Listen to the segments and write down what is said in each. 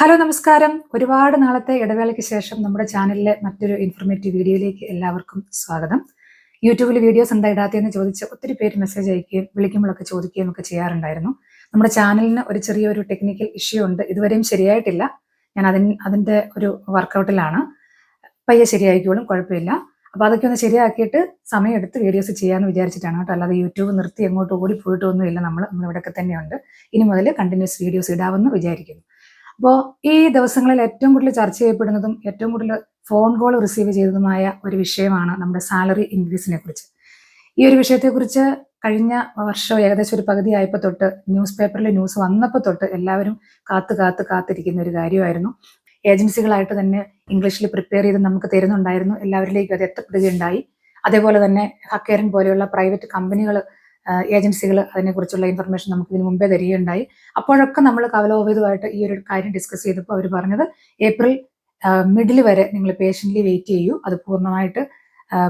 Hello നമസ്കാരം. ഒരുപാട് നാളത്തെ ഇടവേളയ്ക്ക് ശേഷം നമ്മുടെ ചാനലിലെ മറ്റൊരു ഇൻഫർമേറ്റീവ് വീഡിയോയിലേക്ക് എല്ലാവർക്കും സ്വാഗതം. യൂട്യൂബിൽ വീഡിയോസ് എന്താ ഇടാത്തതെന്ന് ചോദിച്ച് ഒത്തിരി പേര് മെസ്സേജ് അയക്കുകയും വിളിക്കുമ്പോഴൊക്കെ ചോദിക്കുകയും ഒക്കെ ചെയ്യാറുണ്ടായിരുന്നു. നമ്മുടെ ചാനലിന് ഒരു ചെറിയൊരു ടെക്നിക്കൽ ഇഷ്യൂ ഉണ്ട്. ഇതുവരെയും ശരിയായിട്ടില്ല. ഞാൻ അതിന് അതിന്റെ ഒരു വർക്കൗട്ടിലാണ് പയ്യെ ശരിയായിക്കോളും കുഴപ്പമില്ല. അപ്പോൾ അതൊക്കെ ഒന്ന് ശരിയാക്കിയിട്ട് സമയമെടുത്ത് വീഡിയോസ് ചെയ്യാമെന്ന് വിചാരിച്ചിട്ടാണ് കേട്ടോ. അല്ലാതെ യൂട്യൂബ് നിർത്തി എങ്ങോട്ട് ഓടി പോയിട്ടൊന്നുമില്ല നമ്മൾ. ഇവിടെയൊക്കെ തന്നെയുണ്ട്. ഇനി മുതൽ കണ്ടിന്യൂസ് വീഡിയോസ് ഇടാമെന്ന് വിചാരിക്കുന്നു. അപ്പോൾ ഈ ദിവസങ്ങളിൽ ഏറ്റവും കൂടുതൽ ചർച്ച ചെയ്യപ്പെടുന്നതും ഏറ്റവും കൂടുതൽ ഫോൺ കോൾ റിസീവ് ചെയ്തതുമായ ഒരു വിഷയമാണ് നമ്മുടെ സാലറി ഇൻക്രീസിനെ കുറിച്ച്. ഈ ഒരു വിഷയത്തെക്കുറിച്ച് കഴിഞ്ഞ വർഷം ഏകദേശം ഒരു പകുതി ആയപ്പോൾ തൊട്ട് ന്യൂസ് പേപ്പറിൽ ന്യൂസ് വന്നപ്പോൾ തൊട്ട് എല്ലാവരും കാത്തു കാത്ത് കാത്തിരിക്കുന്ന ഒരു കാര്യമായിരുന്നു. ഏജൻസികളായിട്ട് തന്നെ ഇംഗ്ലീഷിൽ പ്രിപ്പയർ ചെയ്ത് നമുക്ക് തരുന്നുണ്ടായിരുന്നു. എല്ലാവരിലേക്കും അത് എത്തപ്പെടുകയുണ്ടായി. അതേപോലെ തന്നെ ഹക്കേരൻ പോലെയുള്ള പ്രൈവറ്റ് കമ്പനികൾ ഏജൻസികൾ അതിനെക്കുറിച്ചുള്ള ഇൻഫർമേഷൻ നമുക്ക് ഇതിന് മുമ്പേ തരികയുണ്ടായി. അപ്പോഴൊക്കെ നമ്മൾ കവലോപേതമായിട്ട് ഈ ഒരു കാര്യം ഡിസ്കസ് ചെയ്തപ്പോൾ അവർ പറഞ്ഞത് ഏപ്രിൽ മിഡിൽ വരെ നിങ്ങൾ പേഷ്യന്റ്ലി വെയിറ്റ് ചെയ്യൂ. അത് പൂർണമായിട്ട്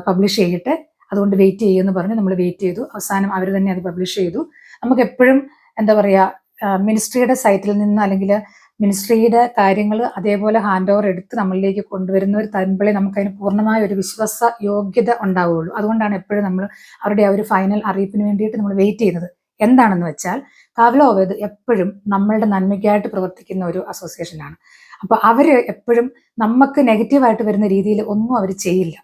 പബ്ലിഷ് ചെയ്യട്ടെ. അതുകൊണ്ട് വെയിറ്റ് ചെയ്യുമെന്ന് പറഞ്ഞ് നമ്മൾ വെയിറ്റ് ചെയ്തു. അവസാനം അവർ തന്നെ അത് പബ്ലിഷ് ചെയ്തു. നമുക്ക് എപ്പോഴും എന്താ പറയുക മിനിസ്ട്രിയുടെ സൈറ്റിൽ നിന്ന് അല്ലെങ്കിൽ മിനിസ്ട്രിയുടെ കാര്യങ്ങൾ അതേപോലെ ഹാൻഡ് ഓവർ എടുത്ത് നമ്മളിലേക്ക് ഒരു തരുമ്പോഴേ നമുക്ക് അതിന് പൂർണമായ ഒരു വിശ്വാസ യോഗ്യത ഉണ്ടാവുകയുള്ളൂ. അതുകൊണ്ടാണ് എപ്പോഴും നമ്മൾ അവരുടെ ആ ഒരു ഫൈനൽ അറിയിപ്പിന് വേണ്ടിയിട്ട് നമ്മൾ വെയിറ്റ് ചെയ്യുന്നത്. എന്താണെന്ന് വെച്ചാൽ കാവലോവേദ് എപ്പോഴും നമ്മളുടെ നന്മയ്ക്കായിട്ട് പ്രവർത്തിക്കുന്ന ഒരു അസോസിയേഷനാണ് അപ്പൊ അവർ എപ്പോഴും നമുക്ക് നെഗറ്റീവായിട്ട് വരുന്ന രീതിയിൽ ഒന്നും അവർ ചെയ്യില്ല.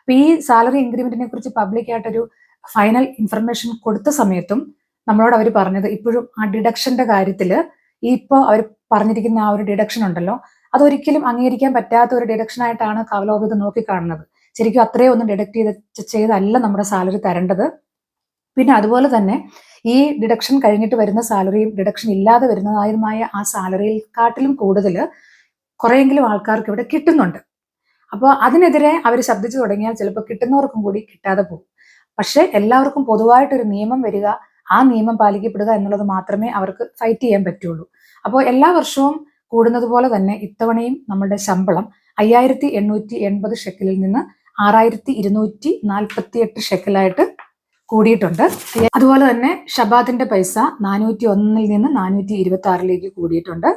അപ്പൊ ഈ സാലറി ഇൻക്രിമെന്റിനെ കുറിച്ച് പബ്ലിക്കായിട്ടൊരു ഫൈനൽ ഇൻഫർമേഷൻ കൊടുത്ത സമയത്തും നമ്മളോട് അവർ പറഞ്ഞത് ഇപ്പോഴും ആ ഡിഡക്ഷന്റെ കാര്യത്തിൽ ഇപ്പോൾ അവർ പറഞ്ഞിരിക്കുന്ന ആ ഒരു ഡിഡക്ഷൻ ഉണ്ടല്ലോ അതൊരിക്കലും അംഗീകരിക്കാൻ പറ്റാത്ത ഒരു ഡിഡക്ഷൻ ആയിട്ടാണ് കവലോപിത് നോക്കിക്കാണുന്നത്. ശരിക്കും അത്രയും ഒന്നും ഡിഡക്ട് ചെയ്ത് ചെയ്തല്ല നമ്മുടെ സാലറി തരേണ്ടത്. പിന്നെ അതുപോലെ തന്നെ ഈ ഡിഡക്ഷൻ കഴിഞ്ഞിട്ട് വരുന്ന സാലറിയും ഡിഡക്ഷൻ ഇല്ലാതെ വരുന്നതായതുമായ ആ സാലറിയിൽ കാട്ടിലും കൂടുതൽ കുറേയെങ്കിലും ആൾക്കാർക്ക് ഇവിടെ കിട്ടുന്നുണ്ട്. അപ്പോൾ അതിനെതിരെ അവർ ശബ്ദിച്ചു തുടങ്ങിയാൽ ചിലപ്പോൾ കിട്ടുന്നവർക്കും കൂടി കിട്ടാതെ പോകും. പക്ഷേ എല്ലാവർക്കും പൊതുവായിട്ടൊരു നിയമം വരിക ആ നിയമം പാലിക്കപ്പെടുക എന്നുള്ളത് മാത്രമേ അവർക്ക് ഫൈറ്റ് ചെയ്യാൻ പറ്റുള്ളൂ. അപ്പോൾ എല്ലാ വർഷവും കൂടുന്നത് പോലെ തന്നെ ഇത്തവണയും നമ്മുടെ ശമ്പളം അയ്യായിരത്തി എണ്ണൂറ്റി എൺപത് ഷെക്കലിൽ നിന്ന് ആറായിരത്തി ഇരുന്നൂറ്റി നാൽപ്പത്തി എട്ട് ഷെക്കലായിട്ട് കൂടിയിട്ടുണ്ട്. അതുപോലെ തന്നെ ഷബാദിന്റെ പൈസ നാനൂറ്റി ഒന്നിൽ നിന്ന് നാനൂറ്റി ഇരുപത്തി ആറിലേക്ക് കൂടിയിട്ടുണ്ട്.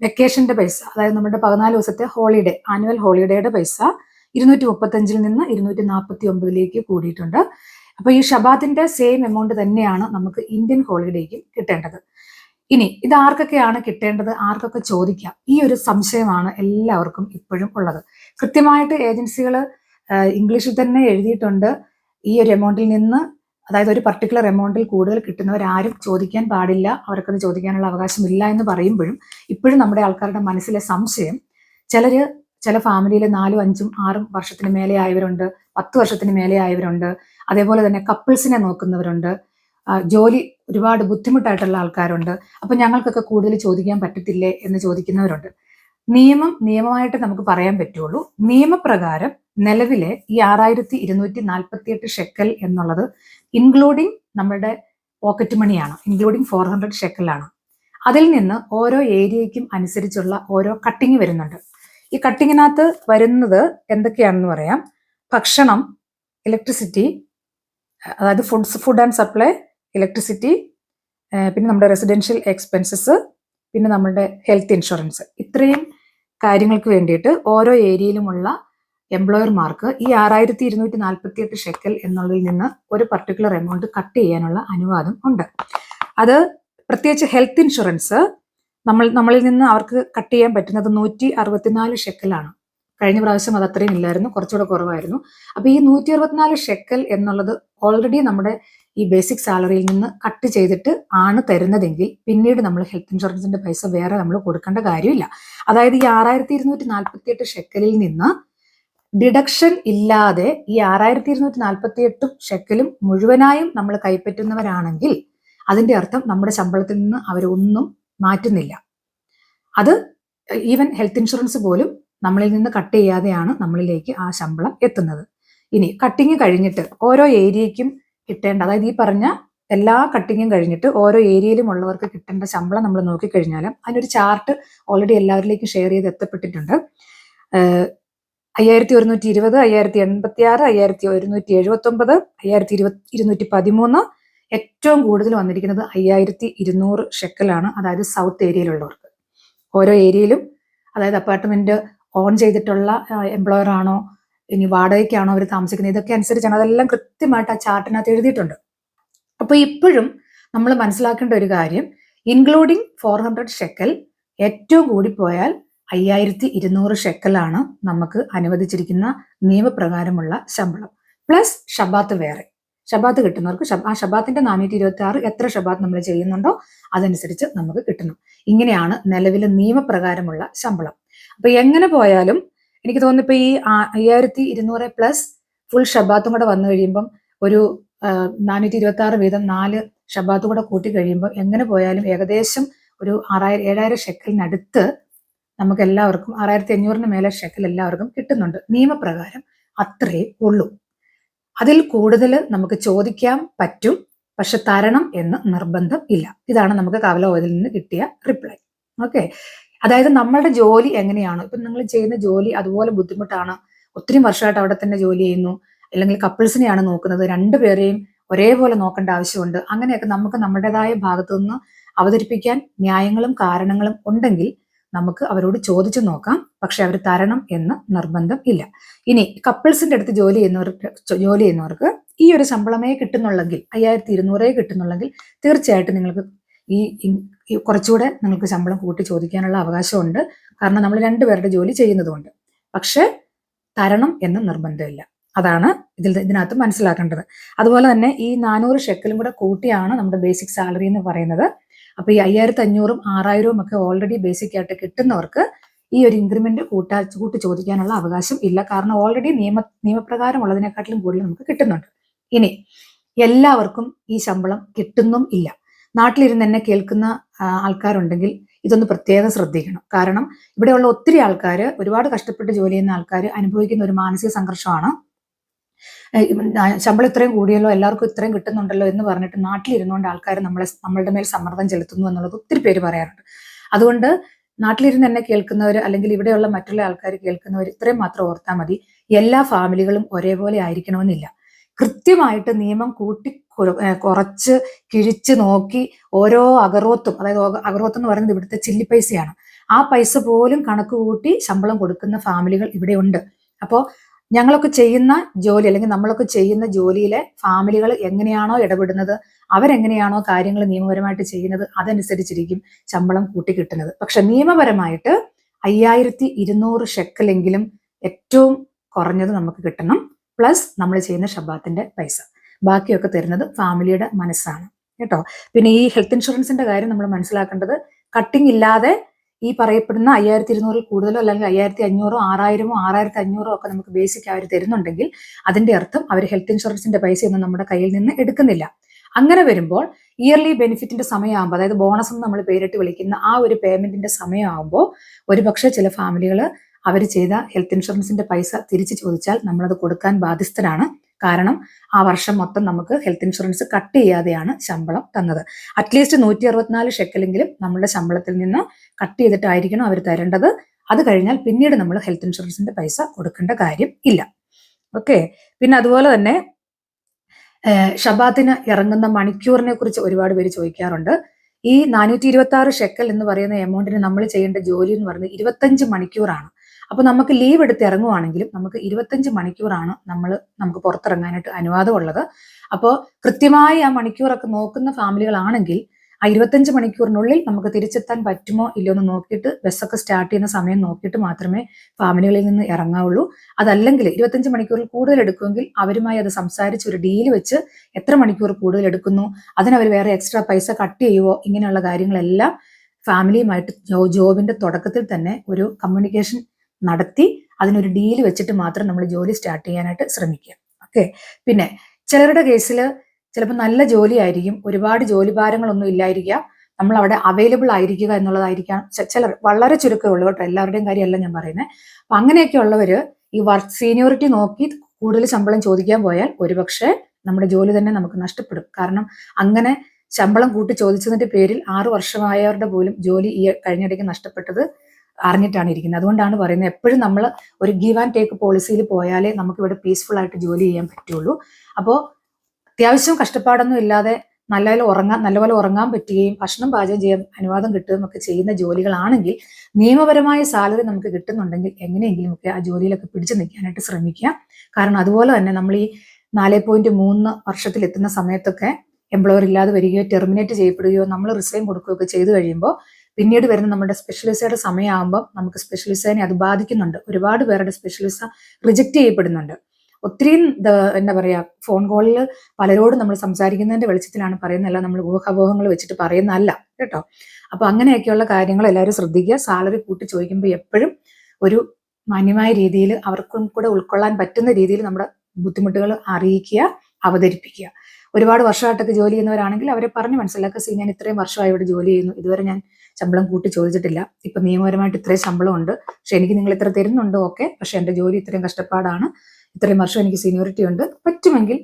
വെക്കേഷന്റെ പൈസ അതായത് നമ്മുടെ പതിനാല് ദിവസത്തെ ഹോളിഡേ ആനുവൽ ഹോളിഡേയുടെ പൈസ ഇരുന്നൂറ്റി മുപ്പത്തഞ്ചിൽ നിന്ന് ഇരുന്നൂറ്റി നാൽപ്പത്തി ഒമ്പതിലേക്ക് കൂടിയിട്ടുണ്ട്. അപ്പൊ ഈ ഷബാദിന്റെ സെയിം എമൗണ്ട് തന്നെയാണ് നമുക്ക് ഇന്ത്യൻ ഹോളിഡേക്കും കിട്ടേണ്ടത്. ഇനി ഇത് ആർക്കൊക്കെയാണ് കിട്ടേണ്ടത്? ആർക്കൊക്കെ ചോദിക്കാം? ഈ ഒരു സംശയമാണ് എല്ലാവർക്കും ഇപ്പോഴും ഉള്ളത്. കൃത്യമായിട്ട് ഏജൻസികൾ ഇംഗ്ലീഷിൽ തന്നെ എഴുതിയിട്ടുണ്ട്. ഈ ഒരു എമൗണ്ടിൽ നിന്ന് അതായത് ഒരു പർട്ടിക്കുലർ എമൗണ്ടിൽ കൂടുതൽ കിട്ടുന്നവരാരും ചോദിക്കാൻ പാടില്ല. അവർക്കത് ചോദിക്കാനുള്ള അവകാശമില്ല എന്ന് പറയുമ്പോഴും ഇപ്പോഴും നമ്മുടെ ആൾക്കാരുടെ മനസ്സിലെ സംശയം ചിലർ ചില ഫാമിലിയിൽ നാലും അഞ്ചും ആറും വർഷത്തിന് മേലെ ആയവരുണ്ട് പത്ത് വർഷത്തിന് മേലെ ആയവരുണ്ട് അതേപോലെ തന്നെ കപ്പിൾസിനെ നോക്കുന്നവരുണ്ട്. ജോലി ഒരുപാട് ബുദ്ധിമുട്ടായിട്ടുള്ള ആൾക്കാരുണ്ട്. അപ്പൊ ഞങ്ങൾക്കൊക്കെ കൂടുതൽ ചോദിക്കാൻ പറ്റത്തില്ലേ എന്ന് ചോദിക്കുന്നവരുണ്ട്. നിയമം നിയമമായിട്ട് നമുക്ക് പറയാൻ പറ്റുള്ളൂ. നിയമപ്രകാരം നിലവിലെ ഈ ആറായിരത്തി ഇരുന്നൂറ്റി നാൽപ്പത്തി എട്ട് ഷെക്കൽ എന്നുള്ളത് ഇൻക്ലൂഡിങ് നമ്മുടെ പോക്കറ്റ് മണിയാണ് ഇൻക്ലൂഡിങ് ഫോർ ഹൺഡ്രഡ് ഷെക്കലാണ് അതിൽ നിന്ന് ഓരോ ഏരിയയ്ക്കും അനുസരിച്ചുള്ള ഓരോ കട്ടിങ് വരുന്നുണ്ട്. ഈ കട്ടിങ്ങിനകത്ത് വരുന്നത് എന്തൊക്കെയാണെന്ന് പറയാം. ഭക്ഷണം ഇലക്ട്രിസിറ്റി അതായത് foods food and supply electricity പിന്നെ നമ്മുടെ റെസിഡൻഷ്യൽ എക്സ്പെൻസസ് പിന്നെ നമ്മുടെ ഹെൽത്ത് ഇൻഷുറൻസ് ഇത്രയും കാര്യങ്ങൾക്ക് വേണ്ടിയിട്ട് ഓരോ ഏരിയയിലുമുള്ള എംപ്ലോയർമാർക്ക് ഈ ആറായിരത്തി ഇരുന്നൂറ്റി നാൽപ്പത്തി എട്ട് ഷെക്കൽ എന്നുള്ളതിൽ നിന്ന് ഒരു പർട്ടിക്കുലർ എമൗണ്ട് കട്ട് ചെയ്യാനുള്ള അനുവാദം ഉണ്ട്. അത് പ്രത്യേകിച്ച് ഹെൽത്ത് ഇൻഷുറൻസ് നമ്മൾ നമ്മളിൽ നിന്ന് അവർക്ക് കട്ട് ചെയ്യാൻ പറ്റുന്നത് നൂറ്റി അറുപത്തിനാല് ഷെക്കലാണ് കഴിഞ്ഞ പ്രാവശ്യം അത് അത്രയും ഇല്ലായിരുന്നു കുറച്ചുകൂടെ കുറവായിരുന്നു. അപ്പൊ ഈ നൂറ്റി അറുപത്തിനാല് ഷെക്കൽ എന്നുള്ളത് ഓൾറെഡി നമ്മുടെ ഈ ബേസിക് സാലറിയിൽ നിന്ന് കട്ട് ചെയ്തിട്ട് ആണ് തരുന്നതെങ്കിൽ പിന്നീട് നമ്മൾ ഹെൽത്ത് ഇൻഷുറൻസിന്റെ പൈസ വേറെ നമ്മൾ കൊടുക്കേണ്ട കാര്യമില്ല. അതായത് ഈ ആറായിരത്തി ഇരുന്നൂറ്റി നാൽപ്പത്തി എട്ട് ഷെക്കലിൽ നിന്ന് ഡിഡക്ഷൻ ഇല്ലാതെ ഈ ആറായിരത്തി ഇരുന്നൂറ്റി നാൽപ്പത്തി എട്ടും ഷെക്കലും മുഴുവനായും നമ്മൾ കൈപ്പറ്റുന്നവരാണെങ്കിൽ അതിന്റെ അർത്ഥം നമ്മുടെ ശമ്പളത്തിൽ നിന്ന് അവരൊന്നും മാറ്റുന്നില്ല. അത് ഈവൻ ഹെൽത്ത് ഇൻഷുറൻസ് പോലും നമ്മളിൽ നിന്ന് കട്ട് ചെയ്യാതെയാണ് നമ്മളിലേക്ക് ആ ശമ്പളം എത്തുന്നത്. ഇനി കട്ടിങ് കഴിഞ്ഞിട്ട് ഓരോ ഏരിയയ്ക്കും കിട്ടേണ്ട അതായത് ഈ പറഞ്ഞ എല്ലാ കട്ടിങ്ങും കഴിഞ്ഞിട്ട് ഓരോ ഏരിയയിലും ഉള്ളവർക്ക് കിട്ടേണ്ട ശമ്പളം നമ്മൾ നോക്കിക്കഴിഞ്ഞാൽ അതിനൊരു ചാർട്ട് ഓൾറെഡി എല്ലാവരിലേക്കും ഷെയർ ചെയ്ത് എത്തപ്പെട്ടിട്ടുണ്ട്. അയ്യായിരത്തി ഒരുന്നൂറ്റി ഇരുപത് അയ്യായിരത്തി എൺപത്തി ആറ് അയ്യായിരത്തി ഒരുന്നൂറ്റി എഴുപത്തി ഒമ്പത് അയ്യായിരത്തി ഇരുപത്തി ഇരുന്നൂറ്റി പതിമൂന്ന് ഏറ്റവും കൂടുതൽ വന്നിരിക്കുന്നത് അയ്യായിരത്തി ഇരുന്നൂറ് ഷെക്കലാണ് അതായത് സൗത്ത് ഏരിയയിലുള്ളവർക്ക് ഓരോ ഏരിയയിലും അതായത് അപ്പാർട്ട്മെന്റ് ഓൺ ചെയ്തിട്ടുള്ള എംപ്ലോയർ ആണോ ഇനി വാടകയ്ക്കാണോ അവർ താമസിക്കുന്നത് ഇതൊക്കെ അനുസരിച്ചാണ് അതെല്ലാം കൃത്യമായിട്ട് ആ ചാർട്ടിനകത്ത് എഴുതിയിട്ടുണ്ട്. അപ്പോൾ ഇപ്പോഴും നമ്മൾ മനസ്സിലാക്കേണ്ട ഒരു കാര്യം ഇൻക്ലൂഡിങ് ഫോർ ഹൺഡ്രഡ് ഷെക്കൽ ഏറ്റവും കൂടി പോയാൽ അയ്യായിരത്തി ഇരുന്നൂറ് ഷെക്കലാണ് നമുക്ക് അനുവദിച്ചിരിക്കുന്ന നിയമപ്രകാരമുള്ള ശമ്പളം. പ്ലസ് ഷബാത്ത് വേറെ. ഷബാത്ത് കിട്ടുന്നവർക്ക് ആ ഷബാത്തിന്റെ നാനൂറ്റി ഇരുപത്തി ആറ് എത്ര ഷബാത്ത് നമ്മൾ ചെയ്യുന്നുണ്ടോ അതനുസരിച്ച് നമുക്ക് കിട്ടണം. ഇങ്ങനെയാണ് നിലവിലെ നിയമപ്രകാരമുള്ള ശമ്പളം. അപ്പൊ എങ്ങനെ പോയാലും എനിക്ക് തോന്നുന്നു ഇപ്പൊ ഈ അയ്യായിരത്തി ഇരുന്നൂറ് പ്ലസ് ഫുൾ ഷബാത്തും കൂടെ വന്നു കഴിയുമ്പം ഒരു നാനൂറ്റി ഇരുപത്തി ആറ് വീതം നാല് ഷബാത്തും കൂടെ കൂട്ടി കഴിയുമ്പോൾ എങ്ങനെ പോയാലും ഏകദേശം ഒരു ആറായിരം ഏഴായിരം ഷെക്കലിനടുത്ത് നമുക്ക് എല്ലാവർക്കും ആറായിരത്തി അഞ്ഞൂറിന് മേലെ ഷെക്കൽ എല്ലാവർക്കും കിട്ടുന്നുണ്ട്. നിയമപ്രകാരം അത്രേ ഉള്ളൂ. അതിൽ കൂടുതൽ നമുക്ക് ചോദിക്കാൻ പറ്റും പക്ഷെ തരണം എന്ന് നിർബന്ധം ഇല്ല. ഇതാണ് നമുക്ക് കവലോകത്തിൽ നിന്ന് കിട്ടിയ റിപ്ലൈ ഓക്കെ അതായത് നമ്മളുടെ ജോലി എങ്ങനെയാണ്? ഇപ്പൊ നിങ്ങൾ ചെയ്യുന്ന ജോലി അതുപോലെ ബുദ്ധിമുട്ടാണ്. ഒത്തിരി വർഷമായിട്ട് അവിടെ തന്നെ ജോലി ചെയ്യുന്നു. അല്ലെങ്കിൽ കപ്പിൾസിനെയാണ് നോക്കുന്നത്. രണ്ടുപേരെയും ഒരേപോലെ നോക്കേണ്ട ആവശ്യമുണ്ട്. അങ്ങനെയൊക്കെ നമുക്ക് നമ്മുടേതായ ഭാഗത്തു നിന്ന് അവതരിപ്പിക്കാൻ ന്യായങ്ങളും കാരണങ്ങളും ഉണ്ടെങ്കിൽ നമുക്ക് അവരോട് ചോദിച്ചു നോക്കാം. പക്ഷെ അവർ തരണം എന്ന് നിർബന്ധം ഇല്ല. ഇനി കപ്പിൾസിന്റെ അടുത്ത് ജോലി ചെയ്യുന്നവർക്ക് ജോലി ചെയ്യുന്നവർക്ക് ഈ ഒരു ശമ്പളമേ കിട്ടുന്നുള്ളെങ്കിൽ അയ്യായിരത്തി ഇരുന്നൂറേ കിട്ടുന്നുള്ളെങ്കിൽ തീർച്ചയായിട്ടും നിങ്ങൾക്ക് ഈ കുറച്ചുകൂടെ നിങ്ങൾക്ക് ശമ്പളം കൂട്ടി ചോദിക്കാനുള്ള അവകാശമുണ്ട്. കാരണം നമ്മൾ രണ്ടുപേരുടെ ജോലി ചെയ്യുന്നതുകൊണ്ട്. പക്ഷേ തരണം എന്ന് നിർബന്ധമില്ല. അതാണ് ഇതിൽ ഇതിനകത്ത് മനസ്സിലാക്കേണ്ടത്. അതുപോലെ തന്നെ ഈ നാനൂറ് ഷെക്കലും കൂടെ കൂട്ടിയാണ് നമ്മുടെ ബേസിക് സാലറി എന്ന് പറയുന്നത്. അപ്പൊ ഈ അയ്യായിരത്തി അഞ്ഞൂറും ആറായിരവും ഒക്കെ ഓൾറെഡി ബേസിക് ആയിട്ട് കിട്ടുന്നവർക്ക് ഈ ഒരു ഇൻക്രിമെന്റ് കൂട്ടാ കൂട്ടി ചോദിക്കാനുള്ള അവകാശം ഇല്ല. കാരണം ഓൾറെഡി നിയമ നിയമപ്രകാരം ഉള്ളതിനെക്കാട്ടിലും കൂടുതൽ നമുക്ക് കിട്ടുന്നുണ്ട്. ഇനി എല്ലാവർക്കും ഈ ശമ്പളം കിട്ടുന്നും ഇല്ല. നാട്ടിലിരുന്ന് എന്നെ കേൾക്കുന്ന ആൾക്കാരുണ്ടെങ്കിൽ ഇതൊന്ന് പ്രത്യേകം ശ്രദ്ധിക്കണം. കാരണം ഇവിടെയുള്ള ഒത്തിരി ആൾക്കാർ ഒരുപാട് കഷ്ടപ്പെട്ട് ജോലി ചെയ്യുന്ന ആൾക്കാർ അനുഭവിക്കുന്ന ഒരു മാനസിക സംഘർഷമാണ്. ശമ്പളം ഇത്രയും കൂടിയല്ലോ എല്ലാവർക്കും ഇത്രയും കിട്ടുന്നുണ്ടല്ലോ എന്ന് പറഞ്ഞിട്ട് നാട്ടിലിരുന്നുകൊണ്ട് ആൾക്കാർ നമ്മളെ നമ്മളുടെ മേൽ സമ്മർദ്ദം ചെലുത്തുന്നു എന്നുള്ളത് ഒത്തിരി പേര് പറയാറുണ്ട്. അതുകൊണ്ട് നാട്ടിലിരുന്ന് എന്നെ കേൾക്കുന്നവർ അല്ലെങ്കിൽ ഇവിടെയുള്ള മറ്റുള്ള ആൾക്കാർ കേൾക്കുന്നവർ ഇത്രയും മാത്രം ഓർത്താൽ മതി. എല്ലാ ഫാമിലികളും ഒരേപോലെ ആയിരിക്കണമെന്നില്ല. കൃത്യമായിട്ട് നിയമം കൂട്ടി കുറച്ച് കിഴിച്ച് നോക്കി ഓരോ അഗർവത്തും അതായത് അഗർവത്ത് എന്ന് പറയുന്നത് ഇവിടുത്തെ ചില്ലി പൈസയാണ്. ആ പൈസ പോലും കണക്ക് കൂട്ടി ശമ്പളം കൊടുക്കുന്ന ഫാമിലികൾ ഇവിടെ ഉണ്ട്. അപ്പോൾ ഞങ്ങളൊക്കെ ചെയ്യുന്ന ജോലി അല്ലെങ്കിൽ നമ്മളൊക്കെ ചെയ്യുന്ന ജോലിയിലെ ഫാമിലികൾ എങ്ങനെയാണോ ഇടപെടുന്നത് അവരെങ്ങനെയാണോ കാര്യങ്ങൾ നിയമപരമായിട്ട് ചെയ്യുന്നത് അതനുസരിച്ചിരിക്കും ശമ്പളം കൂട്ടി കിട്ടുന്നത് പക്ഷെ നിയമപരമായിട്ട് അയ്യായിരത്തി ഇരുന്നൂറ് ഷെക്കലെങ്കിലും ഏറ്റവും കുറഞ്ഞത് നമുക്ക് കിട്ടണം പ്ലസ് നമ്മൾ ചെയ്യുന്ന ഷബാത്തിന്റെ പൈസ. ബാക്കിയൊക്കെ തരുന്നത് ഫാമിലിയുടെ മനസ്സാണ്. കേട്ടോ? പിന്നെ ഈ ഹെൽത്ത് ഇൻഷുറൻസിന്റെ കാര്യം നമ്മൾ മനസ്സിലാക്കേണ്ടത് കട്ടിംഗ് ഇല്ലാതെ ഈ പറയപ്പെടുന്ന അയ്യായിരത്തി ഇരുന്നൂറിൽ കൂടുതലോ അല്ലെങ്കിൽ അയ്യായിരത്തി അഞ്ഞൂറോ ആറായിരമോ ആറായിരത്തി അഞ്ഞൂറോ ഒക്കെ നമുക്ക് ബേസിക് അവർ തരുന്നുണ്ടെങ്കിൽ അതിന്റെ അർത്ഥം അവർ ഹെൽത്ത് ഇൻഷുറൻസിന്റെ പൈസയൊന്നും നമ്മുടെ കയ്യിൽ നിന്ന് എടുക്കുന്നില്ല. അങ്ങനെ വരുമ്പോൾ ഇയർലി ബെനിഫിറ്റിന്റെ സമയമാകുമ്പോൾ അതായത് ബോണസ് എന്ന് നമ്മൾ പേരിട്ട് വിളിക്കുന്ന ആ ഒരു പേയ്മെന്റിന്റെ സമയമാകുമ്പോൾ ഒരുപക്ഷെ ചില ഫാമിലികൾ അവർ ചെയ്ത ഹെൽത്ത് ഇൻഷുറൻസിന്റെ പൈസ തിരിച്ചു ചോദിച്ചാൽ നമ്മളത് കൊടുക്കാൻ ബാധ്യസ്ഥരാണ്. കാരണം ആ വർഷം മൊത്തം നമുക്ക് ഹെൽത്ത് ഇൻഷുറൻസ് കട്ട് ചെയ്യാതെയാണ് ശമ്പളം തന്നത്. അറ്റ്ലീസ്റ്റ് നൂറ്റി അറുപത്തിനാല് ഷെക്കലെങ്കിലും നമ്മുടെ ശമ്പളത്തിൽ നിന്ന് കട്ട് ചെയ്തിട്ടായിരിക്കണം അവർ തരേണ്ടത്. അത് കഴിഞ്ഞാൽ പിന്നീട് നമ്മൾ ഹെൽത്ത് ഇൻഷുറൻസിന്റെ പൈസ കൊടുക്കേണ്ട കാര്യം ഇല്ല. ഓക്കെ പിന്നെ അതുപോലെ തന്നെ ഷബാത്തിന് ഇറങ്ങുന്ന മണിക്കൂറിനെ കുറിച്ച് ഒരുപാട് പേര് ചോദിക്കാറുണ്ട്. ഈ നാനൂറ്റി ഇരുപത്തി ആറ് ഷെക്കൽ എന്ന് പറയുന്ന എമൗണ്ടിന് നമ്മൾ ചെയ്യേണ്ട ജോലി എന്ന് പറയുന്നത് ഇരുപത്തഞ്ച് മണിക്കൂറാണ്. അപ്പൊ നമുക്ക് ലീവ് എടുത്ത് ഇറങ്ങുവാണെങ്കിലും നമുക്ക് ഇരുപത്തഞ്ച് മണിക്കൂറാണ് നമ്മൾ നമുക്ക് പുറത്തിറങ്ങാനായിട്ട് അനുവാദമുള്ളത്. അപ്പോൾ കൃത്യമായി ആ മണിക്കൂറൊക്കെ നോക്കുന്ന ഫാമിലികളാണെങ്കിൽ ആ ഇരുപത്തഞ്ച് മണിക്കൂറിനുള്ളിൽ നമുക്ക് തിരിച്ചെത്താൻ പറ്റുമോ ഇല്ലയോ എന്ന് നോക്കിയിട്ട് ബസ്സൊക്കെ സ്റ്റാർട്ട് ചെയ്യുന്ന സമയം നോക്കിയിട്ട് മാത്രമേ ഫാമിലികളിൽ നിന്ന് ഇറങ്ങാവുള്ളൂ. അതല്ലെങ്കിൽ ഇരുപത്തഞ്ച് മണിക്കൂറിൽ കൂടുതൽ എടുക്കുമെങ്കിൽ അവരുമായി അത് സംസാരിച്ച് ഒരു ഡീൽ വെച്ച് എത്ര മണിക്കൂർ കൂടുതൽ എടുക്കുന്നു അതിനവർ വേറെ എക്സ്ട്രാ പൈസ കട്ട് ചെയ്യുവോ ഇങ്ങനെയുള്ള കാര്യങ്ങളെല്ലാം ഫാമിലിയുമായിട്ട് ജോബിന്റെ തുടക്കത്തിൽ തന്നെ ഒരു കമ്മ്യൂണിക്കേഷൻ നടത്തി അതിനൊരു ഡീൽ വെച്ചിട്ട് മാത്രം നമ്മൾ ജോലി സ്റ്റാർട്ട് ചെയ്യാനായിട്ട് ശ്രമിക്കുക. ഓക്കെ പിന്നെ ചിലരുടെ കേസിൽ ചിലപ്പോൾ നല്ല ജോലി ആയിരിക്കും ഒരുപാട് ജോലി ഭാരങ്ങളൊന്നും ഇല്ലായിരിക്കുക നമ്മൾ അവിടെ അവൈലബിൾ ആയിരിക്കുക എന്നുള്ളതായിരിക്കാം. ചിലർ വളരെ ചുരുക്കമേ ഉള്ളൂ കേട്ടോ എല്ലാവരുടെയും കാര്യമല്ല ഞാൻ പറയുന്നത് അപ്പം അങ്ങനെയൊക്കെ ഉള്ളവർ ഈ വർക്ക് സീനിയോറിറ്റി നോക്കി കൂടുതൽ ശമ്പളം ചോദിക്കാൻ പോയാൽ ഒരുപക്ഷെ നമ്മുടെ ജോലി തന്നെ നമുക്ക് നഷ്ടപ്പെടും. കാരണം അങ്ങനെ ശമ്പളം കൂട്ടി ചോദിച്ചതിന്റെ പേരിൽ ആറു വർഷമായവരുടെ പോലും ജോലി ഈ കഴിഞ്ഞിടയ്ക്ക് നഷ്ടപ്പെട്ടത് അറിഞ്ഞിട്ടാണ് ഇരിക്കുന്നത്. അതുകൊണ്ടാണ് പറയുന്നത് എപ്പോഴും നമ്മൾ ഒരു ഗീവ് ആൻഡ് ടേക്ക് പോളിസിയിൽ പോയാലേ നമുക്ക് ഇവിടെ പീസ്ഫുൾ ആയിട്ട് ജോലി ചെയ്യാൻ പറ്റുള്ളൂ. അപ്പോൾ അത്യാവശ്യം കഷ്ടപ്പാടൊന്നും ഇല്ലാതെ നല്ലപോലെ ഉറങ്ങാൻ നല്ലപോലെ ഉറങ്ങാൻ പറ്റുകയും ഭക്ഷണം പാചകം ചെയ്യാൻ അനുവാദം കിട്ടുകയും ഒക്കെ ചെയ്യുന്ന ജോലികളാണെങ്കിൽ നിയമപരമായ സാലറി നമുക്ക് കിട്ടുന്നുണ്ടെങ്കിൽ എങ്ങനെയെങ്കിലും ഒക്കെ ആ ജോലിയിലൊക്കെ പിടിച്ചു നിൽക്കാനായിട്ട് ശ്രമിക്കുക. കാരണം അതുപോലെ തന്നെ നമ്മൾ ഈ നാല് പോയിന്റ് മൂന്ന് വർഷത്തിൽ എത്തുന്ന സമയത്തൊക്കെ എംപ്ലോയർ ഇല്ലാതെ വരികയോ ടെർമിനേറ്റ് ചെയ്യപ്പെടുകയോ നമ്മൾ റിസൈൻ കൊടുക്കുകയോ ഒക്കെ ചെയ്തു കഴിയുമ്പോൾ പിന്നീട് വരുന്ന നമ്മുടെ സ്പെഷ്യലിസയുടെ സമയമാകുമ്പോൾ നമുക്ക് സ്പെഷ്യലിസ്റ്റിനെ അത് ബാധിക്കുന്നുണ്ട്. ഒരുപാട് പേരുടെ സ്പെഷ്യലിസ റിജക്റ്റ് ചെയ്യപ്പെടുന്നുണ്ട്. ഒത്തിരിയും ദ- എന്താ പറയുക ഫോൺ കോളിൽ പലരോടും നമ്മൾ സംസാരിക്കുന്നതിന്റെ വെളിച്ചത്തിലാണ് പറയുന്നതല്ല നമ്മൾ ഊഹാപോഹങ്ങൾ വെച്ചിട്ട് പറയുന്നതല്ല കേട്ടോ. അപ്പൊ അങ്ങനെയൊക്കെയുള്ള കാര്യങ്ങൾ എല്ലാവരും ശ്രദ്ധിക്കുക. സാലറി കൂട്ടി ചോദിക്കുമ്പോൾ എപ്പോഴും ഒരു മാന്യമായ രീതിയിൽ അവർക്കും കൂടെ ഉൾക്കൊള്ളാൻ പറ്റുന്ന രീതിയിൽ നമ്മുടെ ബുദ്ധിമുട്ടുകൾ അറിയിക്കുക അവതരിപ്പിക്കുക. ഒരുപാട് വർഷമായിട്ടൊക്കെ ജോലി ചെയ്യുന്നവരാണെങ്കിൽ അവരെ പറഞ്ഞ് മനസ്സിലാക്കുക സി ഞാൻ ഇത്രയും വർഷമായി ഇവിടെ ജോലി ചെയ്യുന്നു. ഇതുവരെ ഞാൻ ശമ്പളം കൂട്ടി ചോദിച്ചിട്ടില്ല. ഇപ്പൊ നിയമപരമായിട്ട് ഇത്രയും ശമ്പളം ഉണ്ട് പക്ഷെ എനിക്ക് നിങ്ങൾ ഇത്ര തരുന്നുണ്ട് ഓക്കെ. പക്ഷെ എന്റെ ജോലി ഇത്രയും കഷ്ടപ്പാടാണ്. ഇത്രയും വർഷം എനിക്ക് സീനിയോറിറ്റി ഉണ്ട്. പറ്റുമെങ്കിൽ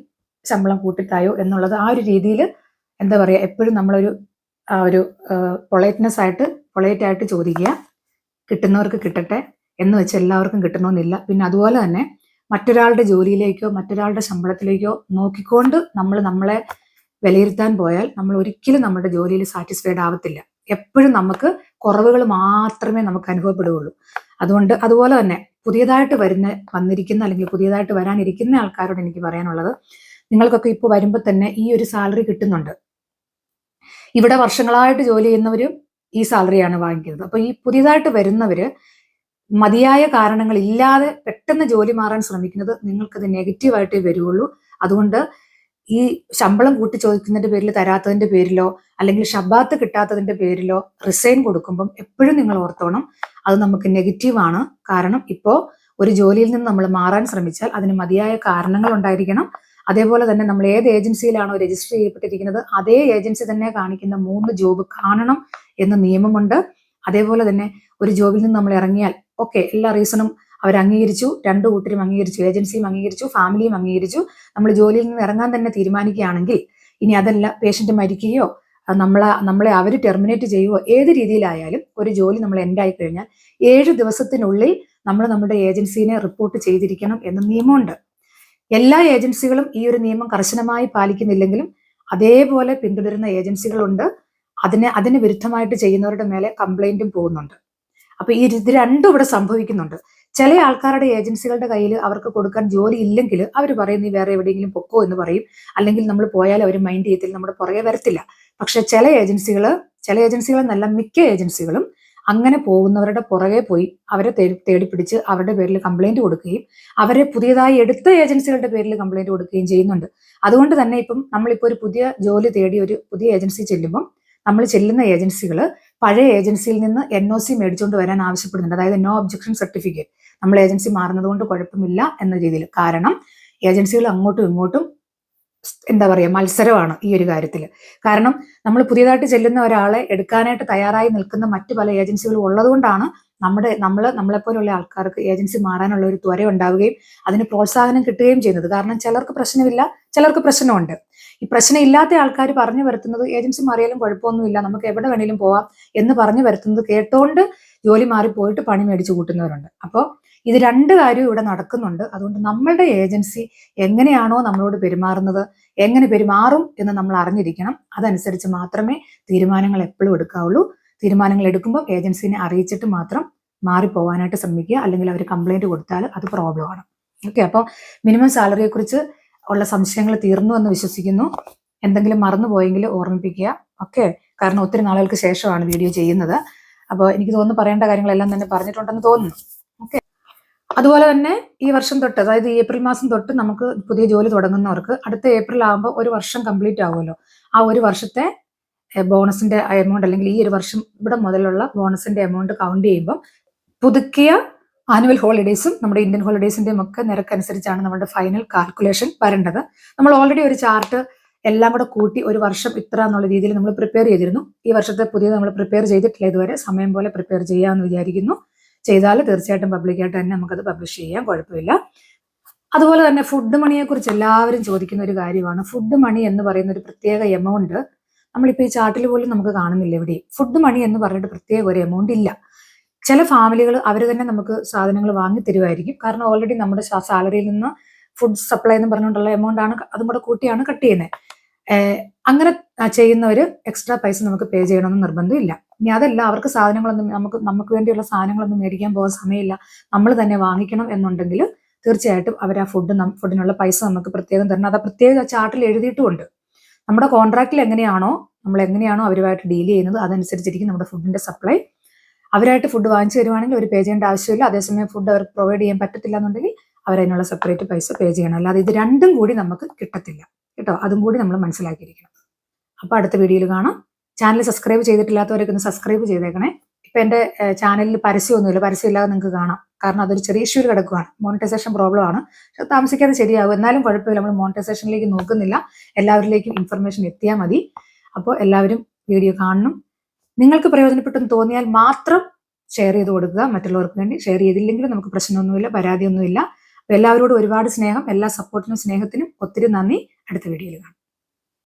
ശമ്പളം കൂട്ടിത്തായോ എന്നുള്ളത് ആ ഒരു രീതിയിൽ എന്താ പറയുക എപ്പോഴും നമ്മളൊരു ആ ഒരു പൊളൈറ്റ്നെസ് ആയിട്ട് പൊളൈറ്റ് ആയിട്ട് ചോദിക്കുക. കിട്ടുന്നവർക്ക് കിട്ടട്ടെ എന്ന് വെച്ച് എല്ലാവർക്കും കിട്ടണമെന്നില്ല. പിന്നെ അതുപോലെ തന്നെ മറ്റൊരാളുടെ ജോലിയിലേക്കോ മറ്റൊരാളുടെ ശമ്പളത്തിലേക്കോ നോക്കിക്കൊണ്ട് നമ്മൾ നമ്മളെ വിലയിരുത്താൻ പോയാൽ നമ്മൾ ഒരിക്കലും നമ്മുടെ ജോലിയിൽ സാറ്റിസ്ഫൈഡ് ആവത്തില്ല. എപ്പോഴും നമുക്ക് കുറവുകൾ മാത്രമേ നമുക്ക് അനുഭവപ്പെടുകയുള്ളൂ. അതുകൊണ്ട് അതുപോലെ തന്നെ പുതിയതായിട്ട് വരുന്ന വന്നിരിക്കുന്ന അല്ലെങ്കിൽ പുതിയതായിട്ട് വരാനിരിക്കുന്ന ആൾക്കാരോട് എനിക്ക് പറയാനുള്ളത് നിങ്ങൾക്കൊക്കെ ഇപ്പോൾ വരുമ്പോൾ തന്നെ ഈ ഒരു സാലറി കിട്ടുന്നുണ്ട്. ഇവിടെ വർഷങ്ങളായിട്ട് ജോലി ചെയ്യുന്നവരും ഈ സാലറിയാണ് വാങ്ങിക്കുന്നത്. അപ്പോൾ ഈ പുതിയതായിട്ട് വരുന്നവര് മതിയായ കാരണങ്ങൾ ഇല്ലാതെ പെട്ടെന്ന് ജോലി മാറാൻ ശ്രമിക്കുന്നത് നിങ്ങൾക്കത് നെഗറ്റീവായിട്ടേ വരുള്ളൂ അതുകൊണ്ട് ഈ ശമ്പളം കൂട്ടി ചോദിക്കുന്നതിന്റെ പേരിൽ തരാത്തതിന്റെ പേരിലോ അല്ലെങ്കിൽ ഷബാത്ത് കിട്ടാത്തതിന്റെ പേരിലോ റിസൈൻ കൊടുക്കുമ്പം എപ്പോഴും നിങ്ങൾ ഓർത്തോണം അത് നമുക്ക് നെഗറ്റീവാണ് കാരണം ഇപ്പോ ഒരു ജോലിയിൽ നിന്ന് നമ്മൾ മാറാൻ ശ്രമിച്ചാൽ അതിന് മതിയായ കാരണങ്ങൾ ഉണ്ടായിരിക്കണം. അതേപോലെ തന്നെ നമ്മൾ ഏത് ഏജൻസിയിലാണോ രജിസ്റ്റർ ചെയ്യപ്പെട്ടിരിക്കുന്നത് അതേ ഏജൻസി തന്നെ കാണിക്കുന്ന മൂന്ന് ജോബ് കാണണം എന്ന നിയമമുണ്ട്. അതേപോലെ തന്നെ ഒരു ജോബിൽ നിന്ന് നമ്മൾ ഇറങ്ങിയാൽ ഓക്കെ എല്ലാ റീസണും അവർ അംഗീകരിച്ചു രണ്ടു കൂട്ടരും അംഗീകരിച്ചു. ഏജൻസിയും അംഗീകരിച്ചു. ഫാമിലിയും അംഗീകരിച്ചു. നമ്മൾ ജോലിയിൽ നിന്ന് ഇറങ്ങാൻ തന്നെ തീരുമാനിക്കുകയാണെങ്കിൽ ഇനി അതല്ല പേഷ്യന്റ് മരിക്കുകയോ നമ്മളെ നമ്മളെ അവർ ടെർമിനേറ്റ് ചെയ്യുകയോ ഏത് രീതിയിലായാലും ഒരു ജോലി നമ്മൾ എൻഡ് ആയി കഴിഞ്ഞാൽ ഏഴ് ദിവസത്തിനുള്ളിൽ നമ്മൾ നമ്മുടെ ഏജൻസിനെ റിപ്പോർട്ട് ചെയ്തിരിക്കണം എന്ന നിയമമുണ്ട്. എല്ലാ ഏജൻസികളും ഈ ഒരു നിയമം കർശനമായി പാലിക്കുന്നില്ലെങ്കിലും അതേപോലെ പിന്തുടരുന്ന ഏജൻസികളുണ്ട്. അതിനെ അതിന് വിരുദ്ധമായിട്ട് ചെയ്യുന്നവരുടെ മേലെ കംപ്ലൈന്റും പോകുന്നുണ്ട്. അപ്പൊ ഈ ഇത് രണ്ടും ഇവിടെ സംഭവിക്കുന്നുണ്ട്. ചില ആൾക്കാരുടെ ഏജൻസികളുടെ കയ്യിൽ അവർക്ക് കൊടുക്കാൻ ജോലി ഇല്ലെങ്കിൽ അവർ പറയും നീ വേറെ എവിടെയെങ്കിലും പൊക്കോ എന്ന് പറയും. അല്ലെങ്കിൽ നമ്മൾ പോയാൽ അവർ മൈൻഡ് ചെയ്യത്തില്ല നമ്മുടെ പുറകെ വരത്തില്ല. പക്ഷെ ചില ഏജൻസികൾ ചില ഏജൻസികൾ നല്ല മിക്ക ഏജൻസികളും അങ്ങനെ പോകുന്നവരുടെ പുറകെ പോയി അവരെ തേടി പിടിച്ച് അവരുടെ പേരിൽ കംപ്ലൈന്റ് കൊടുക്കുകയും അവരെ പുതിയതായി എടുത്ത ഏജൻസികളുടെ പേരിൽ കംപ്ലൈന്റ് കൊടുക്കുകയും ചെയ്യുന്നുണ്ട്. അതുകൊണ്ട് തന്നെ ഇപ്പം നമ്മളിപ്പോൾ ഒരു പുതിയ ജോലി തേടി ഒരു പുതിയ ഏജൻസി ചെല്ലുമ്പം നമ്മൾ ചെല്ലുന്ന ഏജൻസികൾ പഴയ ഏജൻസിയിൽ നിന്ന് എൻ ഒ സി മേടിച്ചുകൊണ്ട് വരാൻ ആവശ്യപ്പെടുന്നുണ്ട്. അതായത് നോ ഒബ്ജക്ഷൻ സർട്ടിഫിക്കറ്റ് നമ്മൾ ഏജൻസി മാറുന്നത് കൊണ്ട് കുഴപ്പമില്ല എന്ന രീതിയിൽ. കാരണം ഏജൻസികൾ അങ്ങോട്ടും ഇങ്ങോട്ടും എന്താ പറയുക മത്സരമാണ് ഈ ഒരു കാര്യത്തിൽ. കാരണം നമ്മൾ പുതിയതായിട്ട് ചെല്ലുന്ന ഒരാളെ എടുക്കാനായിട്ട് തയ്യാറായി നിൽക്കുന്ന മറ്റു പല ഏജൻസികളും ഉള്ളതുകൊണ്ടാണ് നമ്മുടെ നമ്മൾ നമ്മളെപ്പോലുള്ള ആൾക്കാർക്ക് ഏജൻസി മാറാനുള്ള ഒരു ത്വര ഉണ്ടാവുകയും അതിന് പ്രോത്സാഹനം കിട്ടുകയും ചെയ്യുന്നത്. കാരണം ചിലർക്ക് പ്രശ്നമില്ല ചിലർക്ക് പ്രശ്നമുണ്ട്. ഈ പ്രശ്നമില്ലാത്ത ആൾക്കാർ പറഞ്ഞു വരുത്തുന്നത് ഏജൻസി മാറിയാലും കുഴപ്പമൊന്നുമില്ല നമുക്ക് എവിടെ വേണേലും പോവാം എന്ന് പറഞ്ഞു വരുത്തുന്നത് കേട്ടോണ്ട് ജോലി മാറിപ്പോയിട്ട് പണി മേടിച്ചു കൂട്ടുന്നവരുണ്ട്. അപ്പോൾ ഇത് രണ്ട് കാര്യവും ഇവിടെ നടക്കുന്നുണ്ട്. അതുകൊണ്ട് നമ്മളുടെ ഏജൻസി എങ്ങനെയാണോ നമ്മളോട് പെരുമാറുന്നത് എങ്ങനെ പെരുമാറും എന്ന് നമ്മൾ അറിഞ്ഞിരിക്കണം. അതനുസരിച്ച് മാത്രമേ തീരുമാനങ്ങൾ എപ്പോഴും എടുക്കാവുള്ളൂ. തീരുമാനങ്ങൾ എടുക്കുമ്പോൾ ഏജൻസിനെ അറിയിച്ചിട്ട് മാത്രം മാറിപ്പോവാനായിട്ട് ശ്രമിക്കുക. അല്ലെങ്കിൽ അവർ കംപ്ലൈന്റ് കൊടുത്താൽ അത് പ്രോബ്ലം ആണ്. ഓക്കെ അപ്പോൾ മിനിമം സാലറിയെക്കുറിച്ച് ഉള്ള സംശയങ്ങൾ തീർന്നു എന്ന് വിശ്വസിക്കുന്നു. എന്തെങ്കിലും മറന്നുപോയെങ്കിൽ ഓർമ്മിപ്പിക്കുക. ഓക്കെ കാരണം ഒത്തിരി നാളുകൾക്ക് ശേഷമാണ് വീഡിയോ ചെയ്യുന്നത്. അപ്പോൾ എനിക്ക് തോന്നുന്നു പറയേണ്ട കാര്യങ്ങളെല്ലാം തന്നെ പറഞ്ഞിട്ടുണ്ടെന്ന് തോന്നുന്നു. അതുപോലെ തന്നെ ഈ വർഷം തൊട്ട് അതായത് ഏപ്രിൽ മാസം തൊട്ട് നമുക്ക് പുതിയ ജോലി തുടങ്ങുന്നവർക്ക് അടുത്ത ഏപ്രിൽ ആകുമ്പോൾ ഒരു വർഷം കംപ്ലീറ്റ് ആകുമല്ലോ ആ ഒരു വർഷത്തെ ബോണസിന്റെ എമൗണ്ട് അല്ലെങ്കിൽ ഈ ഒരു വർഷം ഇവിടെ മുതലുള്ള ബോണസിന്റെ എമൗണ്ട് കൗണ്ട് ചെയ്യുമ്പോൾ പുതുക്കിയ ആനുവൽ ഹോളിഡേയ്സും നമ്മുടെ ഇന്ത്യൻ ഹോളിഡേയ്സിന്റെയും ഒക്കെ നിരക്കനുസരിച്ചാണ് നമ്മുടെ ഫൈനൽ കാൽക്കുലേഷൻ വരേണ്ടത്. നമ്മൾ ഓൾറെഡി ഒരു ചാർട്ട് എല്ലാം കൂടെ കൂട്ടി ഒരു വർഷം ഇത്ര എന്നുള്ള രീതിയിൽ നമ്മൾ പ്രിപ്പയർ ചെയ്തിരുന്നു. ഈ വർഷത്തെ പുതിയത് നമ്മൾ പ്രിപ്പയർ ചെയ്തിട്ടില്ല ഇതുവരെ. സമയം പോലെ പ്രിപ്പയർ ചെയ്യാമെന്ന് വിചാരിക്കുന്നു. ചെയ്താൽ തീർച്ചയായിട്ടും പബ്ലിക്കായിട്ട് തന്നെ നമുക്കത് പബ്ലിഷ് ചെയ്യാം കുഴപ്പമില്ല. അതുപോലെ തന്നെ ഫുഡ് മണിയെ കുറിച്ച് എല്ലാവരും ചോദിക്കുന്ന ഒരു കാര്യമാണ്. ഫുഡ് മണി എന്ന് പറയുന്ന ഒരു പ്രത്യേക എമൗണ്ട് നമ്മളിപ്പോൾ ഈ ചാർട്ടിൽ പോലും നമുക്ക് കാണുന്നില്ല ഇവിടെ. ഫുഡ് മണി എന്ന് പറഞ്ഞിട്ട് പ്രത്യേക ഒരു എമൗണ്ട് ഇല്ല. ചില ഫാമിലികൾ അവർ തന്നെ നമുക്ക് സാധനങ്ങൾ വാങ്ങി തരുമായിരിക്കും കാരണം ഓൾറെഡി നമ്മുടെ സാലറിയിൽ നിന്ന് ഫുഡ് സപ്ലൈ എന്ന് പറഞ്ഞുകൊണ്ടുള്ള എമൗണ്ട് ആണ് അതും കൂടെ കൂട്ടിയാണ് കട്ട് ചെയ്യുന്നത് ഏഹ് ചെയ്യുന്ന ഒരു എക്സ്ട്രാ പൈസ നമുക്ക് പേ ചെയ്യണമെന്ന് നിർബന്ധമില്ല. ഇനി അതല്ല അവർക്ക് സാധനങ്ങളൊന്നും നമുക്ക് നമുക്ക് വേണ്ടിയുള്ള സാധനങ്ങളൊന്നും മേടിക്കാൻ പോകാൻ സമയമില്ല. നമ്മൾ തന്നെ വാങ്ങിക്കണം എന്നുണ്ടെങ്കിൽ തീർച്ചയായിട്ടും അവർ ആ ഫുഡ് ഫുഡിനുള്ള പൈസ നമുക്ക് പ്രത്യേകം തരണം. അത് പ്രത്യേക ചാർട്ടിൽ എഴുതിയിട്ടുമുണ്ട്. നമ്മുടെ കോൺട്രാക്റ്റിൽ എങ്ങനെയാണോ നമ്മൾ എങ്ങനെയാണോ അവരുമായിട്ട് ഡീൽ ചെയ്യുന്നത് അതനുസരിച്ചിരിക്കും നമ്മുടെ ഫുഡിന്റെ സപ്ലൈ അവരായിട്ട് ഫുഡ് വാങ്ങിച്ചു തരുവാണെങ്കിൽ ഒരു പേ ചെയ്യേണ്ട ആവശ്യമില്ല. അതേസമയം ഫുഡ് അവർക്ക് പ്രൊവൈഡ് ചെയ്യാൻ പറ്റത്തില്ല എന്നുണ്ടെങ്കിൽ അവരതിനുള്ള സെപ്പറേറ്റ് പൈസ പേ ചെയ്യണം. അല്ലാതെ ഇത് രണ്ടും കൂടി നമുക്ക് കിട്ടത്തില്ല. കേട്ടോ? അതും കൂടി നമ്മൾ മനസ്സിലാക്കിയിരിക്കണം. അപ്പോൾ അടുത്ത വീഡിയോയിൽ കാണാം. ചാനൽ സബ്സ്ക്രൈബ് ചെയ്തിട്ടില്ലാത്തവരൊക്കെ ഒന്ന് സബ്സ്ക്രൈബ് ചെയ്തേക്കണേ. ഇപ്പൊ എന്റെ ചാനലിൽ പരസ്യമൊന്നുമില്ല. പരസ്യമില്ലാതെ നിങ്ങൾക്ക് കാണാം. കാരണം അതൊരു ചെറിയ ഇഷ്യൂ കിടക്കുകയാണ് മോണിറ്റൈസേഷൻ പ്രോബ്ലം ആണ്. താമസിക്കാതെ ശരിയാവും. എന്നാലും കുഴപ്പമില്ല. നമ്മൾ മോണിറ്റൈസേഷനിലേക്ക് നോക്കുന്നില്ല. എല്ലാവരിലേക്കും ഇൻഫർമേഷൻ എത്തിയാൽ മതി. അപ്പോൾ എല്ലാവരും വീഡിയോ കാണണം. നിങ്ങൾക്ക് പ്രയോജനപ്പെട്ടെന്ന് തോന്നിയാൽ മാത്രം ഷെയർ ചെയ്ത് കൊടുക്കുക. മറ്റുള്ളവർക്ക് വേണ്ടി ഷെയർ ചെയ്തില്ലെങ്കിലും നമുക്ക് പ്രശ്നമൊന്നുമില്ല. പരാതിയൊന്നുമില്ല. എല്ലാവരോടും ഒരുപാട് സ്നേഹം എല്ലാ സപ്പോർട്ടിനും സ്നേഹത്തിനും ഒത്തിരി നന്ദി. അടുത്ത വീഡിയോയിൽ കാണാം.